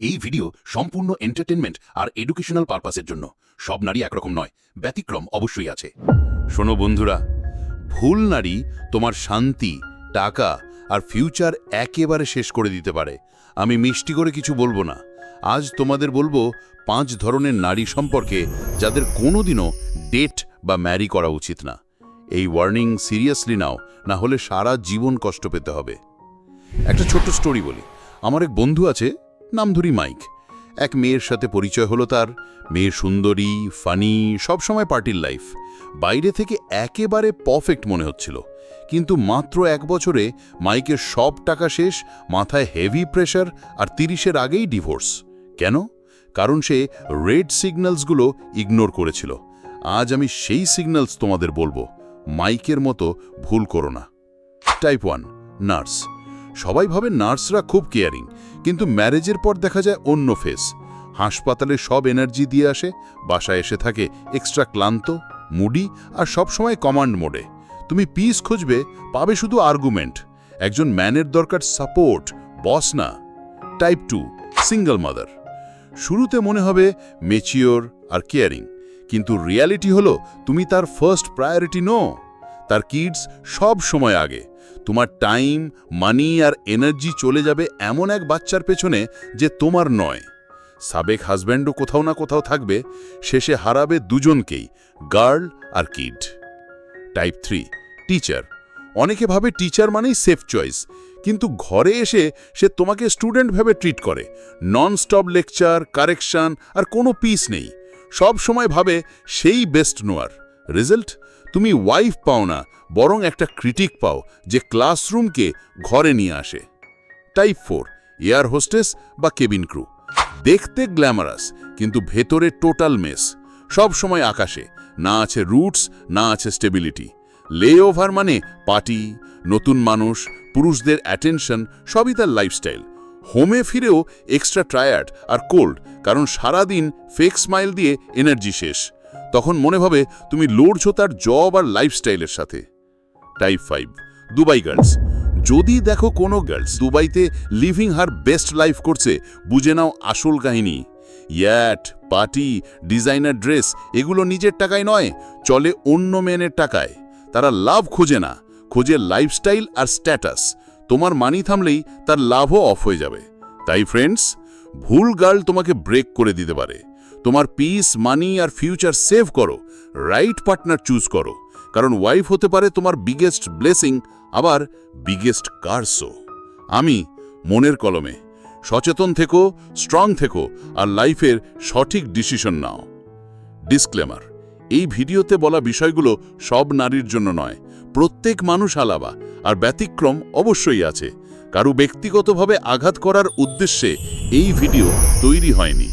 এই ভিডিও সম্পূর্ণ এন্টারটেনমেন্ট আর এডুকেশনাল পারপাসের জন্য। সব নারী একরকম নয়, ব্যতিক্রম অবশ্যই আছে। শোনো বন্ধুরা, ভুল নারী তোমার শান্তি, টাকা আর ফিউচার একেবারে শেষ করে দিতে পারে। আমি মিষ্টি করে কিছু বলব না। আজ তোমাদের বলব পাঁচ ধরনের নারী সম্পর্কে যাদের কোনোদিনও ডেট বা ম্যারি করা উচিত না। এই ওয়ার্নিং সিরিয়াসলি নাও, না হলে সারা জীবন কষ্ট পেতে হবে। একটা ছোট্ট স্টোরি বলি। আমার এক বন্ধু আছে নাম ধরি মাইক। এক মেয়ের সাথে পরিচয় হলো তার। মেয়ে সুন্দরী, ফানি, সবসময় পার্টির লাইফ। বাইরে থেকে একেবারে পারফেক্ট মনে হচ্ছিল। কিন্তু মাত্র এক বছরে মাইকের সব টাকা শেষ, মাথায় হেভি প্রেশার আর তিরিশের আগেই ডিভোর্স। কেন? কারণ সে রেড সিগন্যালসগুলো ইগনোর করেছিল। আজ আমি সেই সিগন্যালস তোমাদের বলব। মাইকের মতো ভুল করো না। Type one, nurse. সবাই ভাবে নার্সরা খুব কেয়ারিং, কিন্তু ম্যারেজের পর দেখা যায় অন্য ফেস। হাসপাতালে সব এনার্জি দিয়ে আসে, বাসায় এসে থাকে এক্সট্রা ক্লান্ত, মুডি আর সবসময় কমান্ড মোডে। তুমি পিস খুঁজবে, পাবে শুধু আর্গুমেন্ট। একজন ম্যানের দরকার সাপোর্ট, বস না। Type two, single mother. শুরুতে মনে হবে মেচিওর আর কেয়ারিং, কিন্তু রিয়ালিটি হলো তুমি তার ফার্স্ট প্রায়োরিটি নো। তার কিডস সব সময় আগে। তোমার টাইম মানি আর এনার্জি চলে যাবে এমন এক বাচ্চার পেছনে যে তোমার নয়। সাবেক হাজব্যান্ডও কোথাও না কোথাও থাকবে, শেষে হারাবে দুজনকেই গার্ল আর কিড টাইপ থ্রি টিচার অনেকে ভাবে টিচার মানেই সেফ চয়েস কিন্তু ঘরে এসে সে তোমাকে স্টুডেন্ট ভেবে ট্রিট করে। নন স্টপ লেকচার কারেকশন আর কোনো পিস নেই। সব সময় ভাবে সেই বেস্ট নোয়ার রেজাল্ট তুমি ওয়াইফ পাও না, বরং একটা ক্রিটিক পাও যে ক্লাসরুমকে ঘরে নিয়ে আসে। টাইপ ফোর এয়ার হোস্টেস বা কেবিন ক্রু দেখতে গ্ল্যামারাস কিন্তু ভেতরে টোটাল মেস সব সময় আকাশে, না আছে রুটস না আছে স্টেবিলিটি লে ওভার মানে পার্টি নতুন মানুষ, পুরুষদের অ্যাটেনশন সবই তার লাইফস্টাইল হোমে ফিরেও এক্সট্রা টায়ার্ড আর কোল্ড কারণ সারাদিন ফেক স্মাইল দিয়ে এনার্জি শেষ। তখন মনে হবে তুমি লড়ছো তার জব আর লাইফস্টাইলের সাথে। টাইপ ফাইভ দুবাই গার্লস যদি দেখো কোনো গার্লস দুবাইতে লিভিং হার বেস্ট লাইফ করছে, বুঝে নাও আসল কাহিনী। ইয়াট পার্টি ডিজাইনার ড্রেস এগুলো নিজের টাকায় নয়, চলে অন্য মেনের টাকায়। তারা লাভ খোঁজে না, খোঁজে লাইফস্টাইল আর স্ট্যাটাস তোমার মানি থামলেই তার লাভও অফ হয়ে যাবে। তাই ফ্রেন্ডস ভুল গার্ল তোমাকে ব্রেক করে দিতে পারে। তোমার পিস মানি আর ফিউচার সেভ করো। রাইট পার্টনার চুজ করো। কারণ ওয়াইফ হতে পারে তোমার বিগেস্ট ব্লেসিং আবার বিগেস্ট কার্সও আমি মনের কলমে, সচেতন থেকো স্ট্রং থেকো, আর লাইফের সঠিক ডিসিশন নাও। ডিসক্লেমার এই ভিডিওতে বলা বিষয়গুলো সব নারীর জন্য নয়, প্রত্যেক মানুষ আলাবা আর ব্যতিক্রম অবশ্যই আছে। কারও ব্যক্তিগতভাবে আঘাত করার উদ্দেশ্যে এই ভিডিও তৈরি হয়নি।